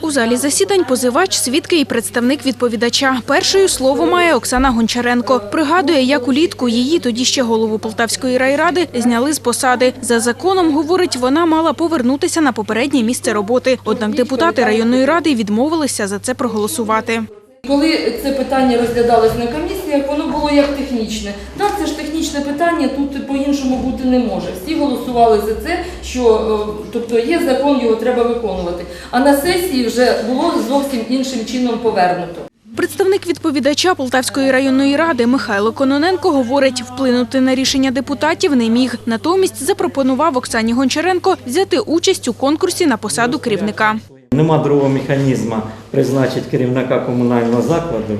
У залі засідань позивач, свідки і представник відповідача. Першою слово має Оксана Гончаренко. Пригадує, як улітку її, тоді ще голову Полтавської райради, зняли з посади. За законом, говорить, вона мала повернутися на попереднє місце роботи. Однак депутати районної ради відмовилися за це проголосувати. Коли це питання розглядалось на комісіях, воно було як технічне. Так, це ж технічне питання, тут по-іншому бути не може. Всі голосували за це, що е, тобто є закон, його треба виконувати. А на сесії вже було зовсім іншим чином повернуто. Представник відповідача Полтавської районної ради Михайло Кононенко говорить, вплинути на рішення депутатів не міг. Натомість запропонував Оксані Гончаренко взяти участь у конкурсі на посаду керівника. Нема другого механізму призначити керівника комунального закладу.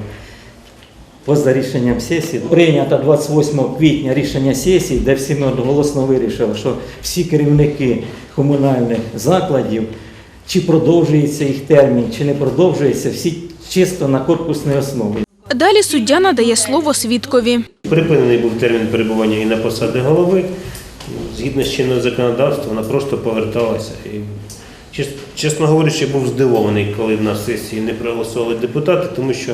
Поза рішенням сесії прийнято 28 квітня рішення сесії, де всі ми одноголосно вирішили, що всі керівники комунальних закладів, чи продовжується їх термін, чи не продовжується, всі чисто на корпусній основі. Далі суддя надає слово свідкові. Припинений був термін перебування і на посади голови. Згідно з чинного законодавства, вона просто поверталася. І, чесно говорячи, був здивований, коли на сесії не проголосували депутати, тому що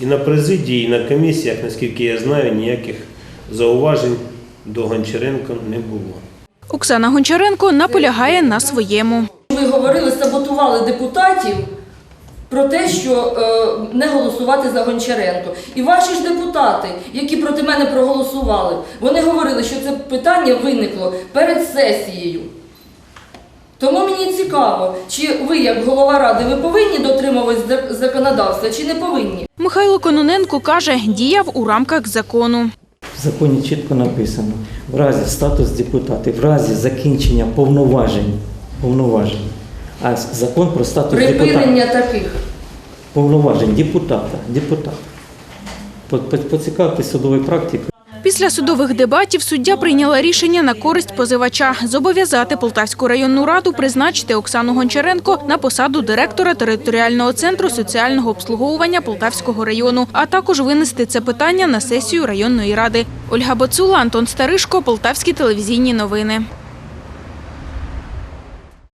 і на президії, і на комісіях, наскільки я знаю, ніяких зауважень до Гончаренко не було. Оксана Гончаренко наполягає на своєму. Ви говорили, саботували депутатів про те, що е, не голосувати за Гончаренко. І ваші ж депутати, які проти мене проголосували, вони говорили, що це питання виникло перед сесією. Мені цікаво, чи ви, як голова ради, ви повинні дотримуватись законодавства, чи не повинні? Михайло Кононенко каже, діяв у рамках закону. В законі чітко написано, в разі статус депутата, в разі закінчення повноважень, повноважень, а закон про статус депутата. Припинення таких. повноважень депутата. депутата. По- по- Поцікавтесь судовою практикою. Після судових дебатів суддя прийняла рішення на користь позивача зобов'язати Полтавську районну раду призначити Оксану Гончаренко на посаду директора територіального центру соціального обслуговування Полтавського району, а також винести це питання на сесію районної ради. Ольга Боцула, Антон Старишко, Полтавські телевізійні новини.